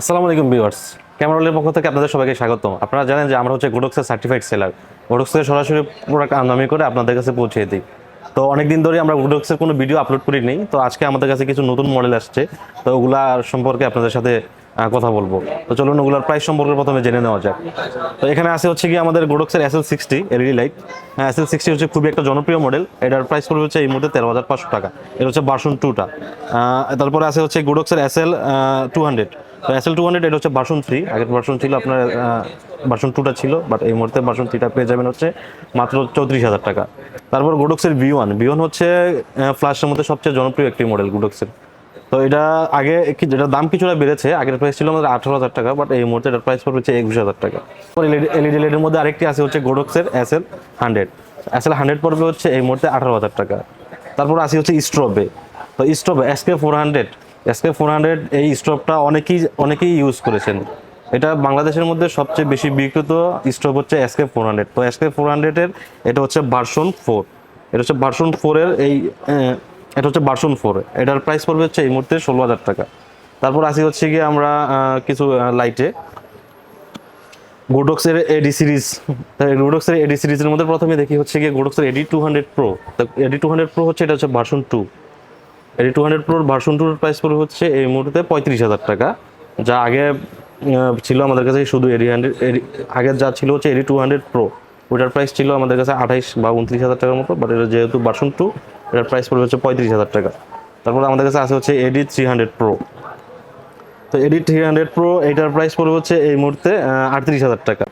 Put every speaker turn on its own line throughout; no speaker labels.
আসসালামু আলাইকুম ভিউয়ার্স। ক্যামেরালের পক্ষ থেকে আপনাদের সবাইকে স্বাগত আপনারা জানেন যে আমরা হচ্ছে গোডক্সের সার্টিফাইড সেলার গোডক্স থেকে সরাসরি প্রোডাক্ট আমদানি করে আপনাদের কাছে পৌঁছে দিই। তো অনেক দিন ধরে আমরা গোডক্সের কোনো ভিডিও আপলোড করি নেই তো আজকে আমাদের কাছে কিছু নতুন মডেল আসছে। তো ওগুলা সম্পর্কে আপনাদের সাথে কথা বলব। তো চলুন ওগুলোর প্রাইস সম্পর্কে প্রথমে জেনে নেওয়া যাক। তো এখানে আছে হচ্ছে কি আমাদের গোডক্সের S L sixty LED light হ্যাঁ এস এল সিক্সটি হচ্ছে খুবই একটা জনপ্রিয় মডেল এটার প্রাইস পড়বে হচ্ছে এই মুহূর্তে তেরো হাজার পাঁচশো টাকা। এটা হচ্ছে বাসন টুটা তারপরে আছে হচ্ছে গোডক্সের এস এল টু হান্ড্রেড তো এস এল টু হান্ড্রেড এটা হচ্ছে বাসন থ্রি আগের বাসন ছিল আপনার বাসন টুটা ছিল বাট এই মুহূর্তে বাসন থ্রিটা পেয়ে যাবেন হচ্ছে মাত্র চৌত্রিশ হাজার টাকা। তারপর গোডক্সের ভি ওয়ান ভি ওয়ান হচ্ছে ফ্লাশের মধ্যে সবচেয়ে জনপ্রিয় একটি মডেল গোডক্সের তো এটা আগে যেটা দাম কিছুটা বেড়েছে, আগের প্রাইস ছিল আমাদের আঠারো হাজার টাকা বাট এই মুহূর্তে এটার প্রাইস পড়বে হচ্ছে একুশ হাজার টাকা। এলইডি লাইটের মধ্যে আরেকটি আছে হচ্ছে গোডক্সের S L hundred S L hundred পড়বে হচ্ছে এই মুহূর্তে আঠারো হাজার টাকা। তারপর আসি হচ্ছে স্ট্রবে তো strobe SK four hundred SK four hundred এই স্টোভটা অনেকেই অনেকেই ইউজ করেছেন। এটা বাংলাদেশের মধ্যে সবচেয়ে বেশি বিক্রিত স্টোভ হচ্ছে এসকে ফোর হান্ড্রেড। তো এসকে ফোর হান্ড্রেডের এটা হচ্ছে ভার্সন ফোর। এটা হচ্ছে ভার্সন ফোরের এই এটা হচ্ছে ভার্সন ফোর। এটার প্রাইস পড়বে হচ্ছে এই মুহূর্তে ষোলো হাজার টাকা। তারপর আসি হচ্ছে গিয়ে আমরা কিছু লাইটে গোডক্সের এডি সিরিজ গোডক্সের এডি সিরিজের মধ্যে প্রথমে দেখি হচ্ছে গিয়ে গোডক্সের AD two hundred pro AD two hundred pro হচ্ছে এটা হচ্ছে version two AD two hundred প্রোর version টুর প্রাইস পড়বে হচ্ছে এই মুহূর্তে পঁয়ত্রিশ হাজার টাকা। যা আগে ছিল আমাদের কাছে শুধু এডি হান্ড্রেড, এডি, আগে যা ছিল হচ্ছে এডি টু হান্ড্রেড প্রো ওটার প্রাইস ছিল আমাদের কাছে আঠাইশ বা উনত্রিশ হাজার টাকার মতো বাট এটা যেহেতু ভার্সন টু এটার প্রাইস পড়বে হচ্ছে পঁয়ত্রিশ হাজার টাকা। তারপর আমাদের কাছে আছে হচ্ছে এডি থ্রি হান্ড্রেড প্রো তো এডি থ্রি হান্ড্রেড প্রো এটার প্রাইস পড়বে হচ্ছে এই মুহূর্তে আটত্রিশ হাজার টাকা।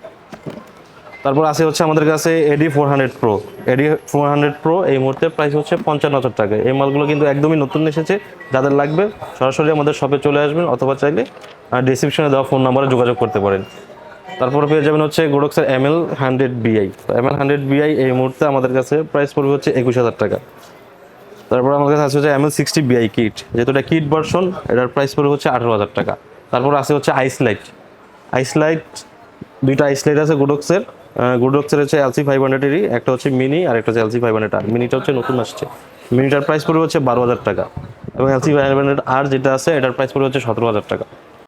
তারপর আছে হচ্ছে আমাদের কাছে AD four hundred pro AD four hundred pro এই মুহূর্তে প্রাইস হচ্ছে পঞ্চান্ন হাজার টাকা। এই মালগুলো কিন্তু একদমই নতুন এসেছে। যাদের লাগবে সরাসরি আমাদের শপে চলে আসবেন অথবা চাইলে ডিসক্রিপশনে দেওয়া ফোন নাম্বারে যোগাযোগ করতে পারেন। তারপর পেয়ে যাবেন হচ্ছে গোডক্সের M L hundred BI M L hundred BI এই মুহূর্তে আমাদের কাছে প্রাইস পড়বে হচ্ছে একুশ হাজার টাকা। তারপর আমাদের কাছে আছে হচ্ছে M L sixty BI kit যেহেতু এটা কিট ভার্সন এটার প্রাইস পড়বে হচ্ছে আঠারো হাজার টাকা। তারপর আছে হচ্ছে আইস লাইট আইস লাইট দুইটা আইস লাইট আছে গুডক্সের গুডক্সের হচ্ছে এলসি ফাইভ হান্ড্রেডেরই একটা হচ্ছে মিনি আর একটা হচ্ছে এলসি ফাইভ হান্ড্রেড আর মিনিটা হচ্ছে নতুন আসছে। মিনিটার প্রাইস পড়বে হচ্ছে বারো হাজার টাকা। এবং এলসি ফাইভ হান্ড্রেড আর যেটা আছে, এটার প্রাইস পড়বে হচ্ছে সতেরো হাজার টাকা।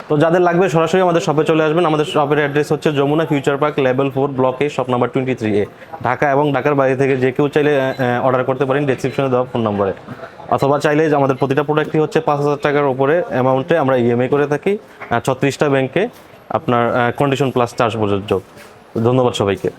তো যাদের লাগবে সরাসরি আমাদের শপে চলে আসবেন। আমাদের শপের অ্যাড্রেস হচ্ছে Jamuna future park level four block shop number twenty three A Dhaka এবং ঢাকার বাইরে থেকে যে কেউ চাইলে অর্ডার করতে পারেন ডেসক্রিপশনে দেওয়া ফোন নম্বরে অথবা চাইলে যে আমাদের প্রতিটা প্রোডাক্টই হচ্ছে পাঁচ হাজার টাকার উপরে অ্যামাউন্টে আমরা ইএমআই করে থাকি। ছত্রিশটা ব্যাংকে আপনার কন্ডিশন প্লাস চার্জ প্রযোজ্য ধন্যবাদ সবাইকে।